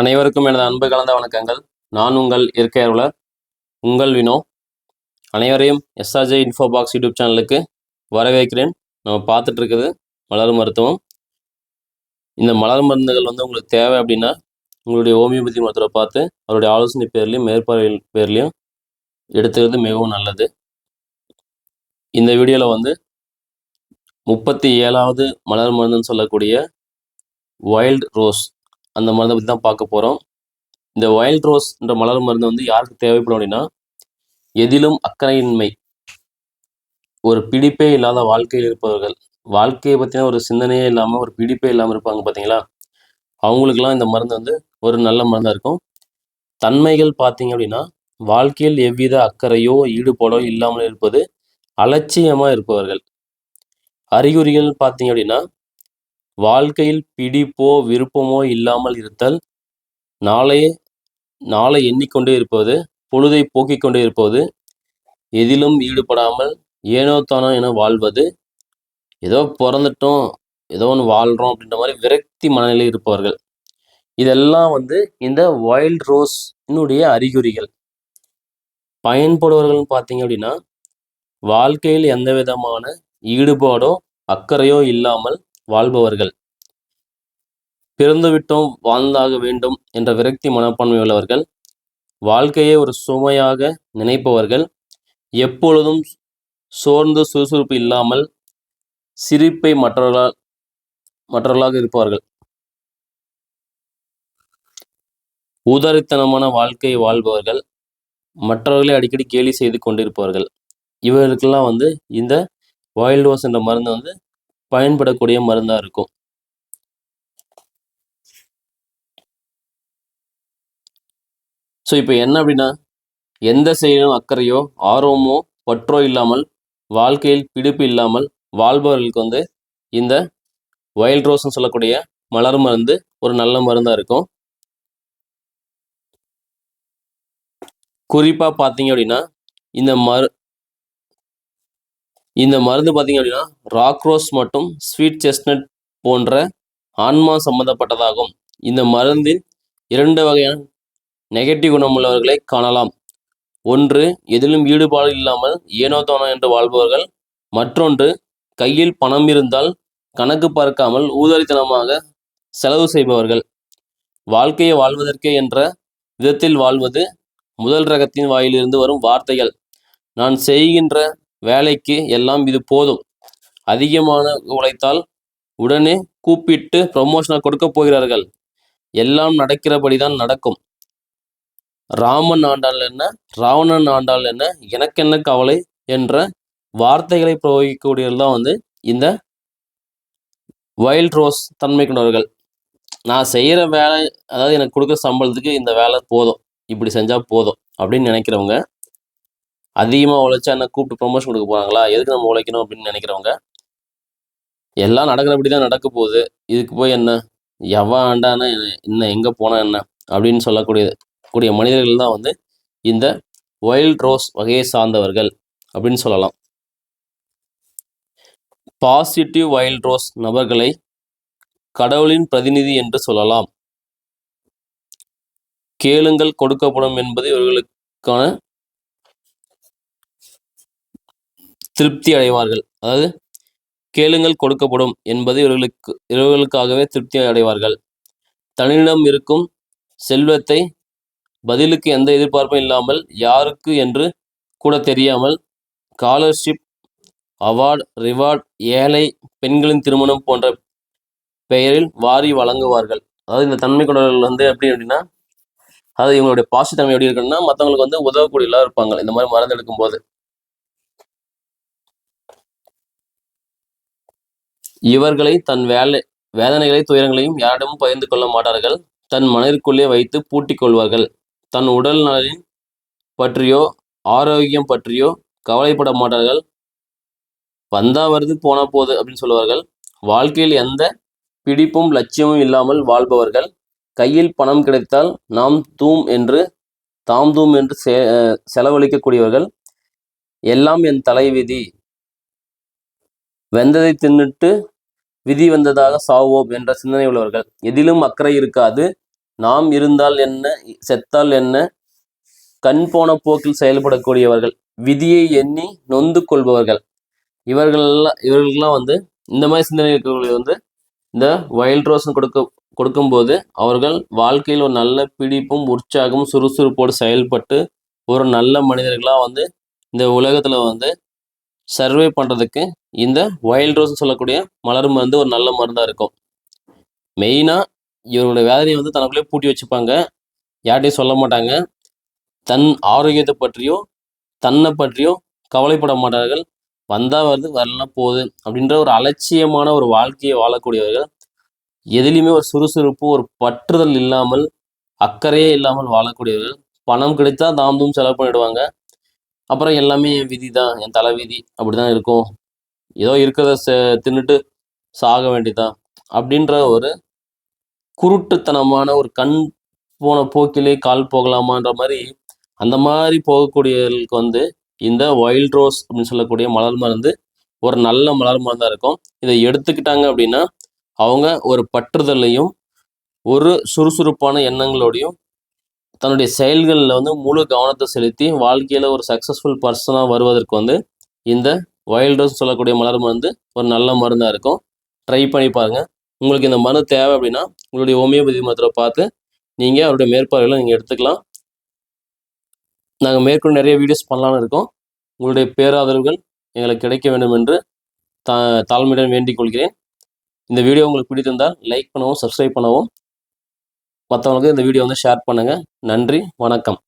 அனைவருக்கும் எனது அன்பு கலந்த வணக்கங்கள். நான் உங்கள் இயற்கை அலுவலர் உங்கள் வினோ. அனைவரையும் எஸ்ஆர்ஜே இன்ஃபோ பாக்ஸ் யூடியூப் சேனலுக்கு வரவேற்கிறேன். நம்ம பார்த்துட்டு இருக்குது மலர் மருத்துவம். இந்த மலர் மருந்துகள் வந்து உங்களுக்கு தேவை அப்படின்னா உங்களுடைய ஹோமியோபதி மருத்துவரை பார்த்து அவருடைய ஆலோசனை பேர்லையும் மேற்பார்வையில் பேர்லையும் எடுத்துக்கிறது மிகவும் நல்லது. இந்த வீடியோவில் வந்து முப்பத்தி ஏழாவது மலர் மருந்துன்னு சொல்லக்கூடிய வைல்ட் ரோஸ் அந்த மருந்தை பற்றி தான் பார்க்க போகிறோம் இந்த வயல்ட் ரோஸ் என்ற மலர் மருந்து வந்து யாருக்கு தேவைப்படும் அப்படின்னா எதிலும் அக்கறையின்மை ஒரு பிடிப்பே இல்லாத வாழ்க்கையில் இருப்பவர்கள். வாழ்க்கையை பற்றின ஒரு சிந்தனையே இல்லாமல் ஒரு பிடிப்பே இல்லாமல் இருப்பாங்க பார்த்தீங்களா அவங்களுக்கெல்லாம் இந்த மருந்து வந்து ஒரு நல்ல மருந்தாக இருக்கும். தன்மைகள் பார்த்தீங்க அப்படின்னா வாழ்க்கையில் எவ்வித அக்கறையோ ஈடுபாடோ இல்லாமல் இருப்பது அலட்சியமாக இருப்பவர்கள். அறிகுறிகள் பார்த்தீங்க அப்படின்னா வாழ்க்கையில் பிடிப்போ விருப்பமோ இல்லாமல் இருத்தல் நாளையே நாளை எண்ணிக்கொண்டே இருப்பது பொழுதை போக்கிக் கொண்டே இருப்பது எதிலும் ஈடுபடாமல் ஏனோ தானோ என வாழ்வது ஏதோ பிறந்துட்டோம் ஏதோ ஒன்று வாழ்கிறோம் அப்படின்ற மாதிரி விரக்தி மனநிலை இருப்பவர்கள். இதெல்லாம் வந்து இந்த வைல்ட் ரோஸ்னுடைய அறிகுறிகள். பயன்படுவர்கள்னு பார்த்தீங்க அப்படின்னா வாழ்க்கையில் எந்த விதமான ஈடுபாடோ அக்கறையோ இல்லாமல் வாழ்பவர்கள். பிறந்துவிட்டோம் வாழ்ந்தாக வேண்டும் என்ற விரக்தி மனப்பான்மை உள்ளவர்கள் வாழ்க்கையை ஒரு சுமையாக நினைப்பவர்கள் எப்பொழுதும் சோர்ந்து சுறுசுறுப்பு இல்லாமல் சிரிப்பை மற்றவர்களால் மற்றவர்களாக இருப்பவர்கள். ஊதாரித்தனமான வாழ்க்கையை வாழ்பவர்கள் மற்றவர்களை அடிக்கடி கேலி செய்து கொண்டிருப்பவர்கள். இவர்களுக்கெல்லாம் வந்து இந்த வைல்ட் என்ற மருந்து வந்து பயன்படக்கூடிய மருந்தாக இருக்கும். ஸோ இப்போ என்ன அப்படின்னா எந்த செயலும் அக்கறையோ ஆர்வமோ பற்றோ இல்லாமல் வாழ்க்கையில் பிடிப்பு இல்லாமல் வாழ்பவர்களுக்கு வந்து இந்த வைல்ட் ரோஸ்ன்னு சொல்லக்கூடிய மலர் மருந்து ஒரு நல்ல மருந்தாக இருக்கும். குறிப்பாக பார்த்தீங்க அப்படின்னா இந்த மரு இந்த மருந்து பார்த்தீங்க அப்படின்னா ராக்ரோஸ் மற்றும் ஸ்வீட் செஸ்னட் போன்ற ஆன்மா சம்பந்தப்பட்டதாகும். இந்த மருந்தில் இரண்டு வகையான நெகட்டிவ் குணமுள்ளவர்களை காணலாம். ஒன்று எதிலும் ஈடுபாடு இல்லாமல் ஏனோதோனோ என்று வாழ்பவர்கள். மற்றொன்று கையில் பணம் இருந்தால் கணக்கு பார்க்காமல் ஊதலித்தனமாக செலவு செய்பவர்கள். வாழ்க்கையை வாழ்வதற்கே என்ற விதத்தில் வாழ்வது முதல் ரகத்தின் வாயிலிருந்து வரும் வார்த்தைகள். நான் செய்கின்ற வேலைக்கு எல்லாம் இது போதும். அதிகமான உழைத்தால் உடனே கூப்பிட்டு ப்ரமோஷனை கொடுக்க போகிறார்கள். எல்லாம் நடக்கிறபடி தான் நடக்கும். ராமன் ஆண்டால் என்ன? ராவணன் ஆண்டால் என்ன? எனக்கு என்ன கவலை? என்ற வார்த்தைகளை பிரயோகிக்கக்கூடியவர்கள் தான் வந்து இந்த வைல்ட் ரோஸ் தன்மை கொண்டவர்கள். நான் செய்கிற வேலை அதாவது எனக்கு கொடுக்குற சம்பளத்துக்கு இந்த வேலை போதும். இப்படி செஞ்சால் போதும் அப்படின்னு நினைக்கிறவங்க அதிகமாக உழைச்சா என்ன கூப்பிட்டு ப்ரொமோஷன் கொடுக்க போகிறாங்களா எதுக்கு நம்ம உழைக்கணும் அப்படின்னு நினைக்கிறவங்க? எல்லாம் நடக்கிறபடி தான் நடக்க போகுது. இதுக்கு போய் என்ன? எவன் ஆண்டானா? என்ன எங்கே போனால் என்ன? அப்படின்னு சொல்லக்கூடிய கூடிய மனிதர்கள் தான் வந்து இந்த வைல்ட் ரோஸ் வகையை சார்ந்தவர்கள் அப்படின்னு சொல்லலாம். பாசிட்டிவ் வைல்ட் ரோஸ் நபர்களை கடவுளின் பிரதிநிதி என்று சொல்லலாம். கேளுங்கள் கொடுக்கப்படும் என்பது இவர்களுக்கான திருப்தி அடைவார்கள். அதாவது கேளுங்கள் கொடுக்கப்படும் என்பது இவர்களுக்கு இவர்களுக்காகவே திருப்தி அடைவார்கள். தன்னிடம் இருக்கும் செல்வத்தை பதிலுக்கு எந்த எதிர்பார்ப்பும் இல்லாமல் யாருக்கு என்று கூட தெரியாமல் ஸ்காலர்ஷிப் அவார்டு ரிவார்ட் ஏழை பெண்களின் திருமணம் போன்ற பெயரில் வாரி வழங்குவார்கள். அதாவது இந்த தன்மை கொண்டவர்கள் வந்து எப்படி அப்படின்னா அதாவது இவங்களுடைய பாசித்தன்மை எப்படி இருக்குன்னா மற்றவங்களுக்கு வந்து உதவக்கூடியலாம் இருப்பாங்க. இந்த மாதிரி மருந்து எடுக்கும் இவர்களை தன் வேலை வேதனைகளை துயரங்களையும் யாரிடமும் பகிர்ந்து கொள்ள மாட்டார்கள். தன் மனதிற்குள்ளே வைத்து பூட்டிக் கொள்வார்கள். தன் உடல் நலனின் பற்றியோ ஆரோக்கியம் பற்றியோ கவலைப்பட மாட்டார்கள். வந்தா வருது போனா போது அப்படின்னு சொல்லுவார்கள். வாழ்க்கையில் எந்த பிடிப்பும் லட்சியமும் இல்லாமல் வாழ்பவர்கள். கையில் பணம் கிடைத்தால் நாம் தூம் என்று தாம் தூம் என்று செ செலவழிக்கக்கூடியவர்கள். எல்லாம் என் தலைவிதி. வெந்ததை தின்னுட்டு விதி வந்ததாக சாவோம் என்ற சிந்தனை உள்ளவர்கள். எதிலும் அக்கறை இருக்காது. நாம் இருந்தால் என்ன செத்தால் என்ன கண் போன போக்கில் செயல்படக்கூடியவர்கள். விதியை எண்ணி நொந்து கொள்பவர்கள். இவர்கள்லாம் இவர்களுக்கெல்லாம் வந்து இந்த மாதிரி சிந்தனை இருக்கிறவர்கள் வந்து இந்த வைல்ட் ரோஸ் கொடுக்க கொடுக்கும்போது அவர்கள் வாழ்க்கையில் ஒரு நல்ல பிடிப்பும் உற்சாகமும் சுறுசுறுப்போடு செயல்பட்டு ஒரு நல்ல மனிதர்களாக வந்து இந்த உலகத்தில் வந்து சர்வே பண்ணுறதுக்கு இந்த வைல்ட் ரோஸ் சொல்லக்கூடிய மலர் மருந்து ஒரு நல்ல மருந்தாக இருக்கும். மெயினாக இவருடைய வேதனையை வந்து தனக்குள்ளே பூட்டி வச்சுப்பாங்க. யார்கிட்டையும் சொல்ல மாட்டாங்க. தன் ஆரோக்கியத்தை பற்றியோ தன்னை பற்றியோ கவலைப்பட மாட்டார்கள். வந்தால் வருது வரலாம் போகுது அப்படின்ற ஒரு அலட்சியமான ஒரு வாழ்க்கையை வாழக்கூடியவர்கள். எதுலேயுமே ஒரு சுறுசுறுப்பு ஒரு பற்றுதல் இல்லாமல் அக்கறையே இல்லாமல் வாழக்கூடியவர்கள். பணம் கிடைத்தா தாம் தூம் செலவு பண்ணிடுவாங்க. அப்புறம் எல்லாமே என் விதி தான் என் தலை விதி அப்படி தான் இருக்கும். ஏதோ இருக்கிறத தின்னுட்டு சாக வேண்டியதான் அப்படின்ற ஒரு குருட்டுத்தனமான ஒரு கண் போன போக்கிலே கால் போகலாமான்ற மாதிரி அந்த மாதிரி போகக்கூடியவர்களுக்கு வந்து இந்த வைல்ட் ரோஸ் அப்படின்னு சொல்லக்கூடிய மலர் மருந்து ஒரு நல்ல மலர் மருந்தாக இருக்கும். இதை எடுத்துக்கிட்டாங்க அப்படின்னா அவங்க ஒரு பற்றுதலையும் ஒரு சுறுசுறுப்பான எண்ணங்களோடையும் தன்னுடைய செயல்களில் வந்து முழு கவனத்தை செலுத்தி வாழ்க்கையில் ஒரு சக்ஸஸ்ஃபுல் பர்சனாக வருவதற்கு வந்து இந்த வைல்ட் ரோஸ் சொல்லக்கூடிய மலர் மருந்து ஒரு நல்ல மருந்தாக இருக்கும். ட்ரை பண்ணி பாருங்கள் உங்களுக்கு இந்த மருந்து தேவை அப்படின்னா உங்களுடைய ஹோமியோபதி மருத்துவரை பார்த்து நீங்கள் அவருடைய மேற்பார்வையில் நீங்கள் எடுத்துக்கலாம். நாங்கள் மேற்கொண்டு நிறைய வீடியோஸ் பண்ணலான்னு இருக்கோம். உங்களுடைய பேராதரவுகள் எங்களுக்கு கிடைக்க வேண்டும் என்று தா தாழ்மையுடன் வேண்டிக் கொள்கிறேன். இந்த வீடியோ உங்களுக்கு பிடித்திருந்தால் லைக் பண்ணவும் சப்ஸ்கிரைப் பண்ணவும். மற்றவங்களுக்கு இந்த வீடியோ வந்து ஷேர் பண்ணுங்கள் நன்றி வணக்கம்.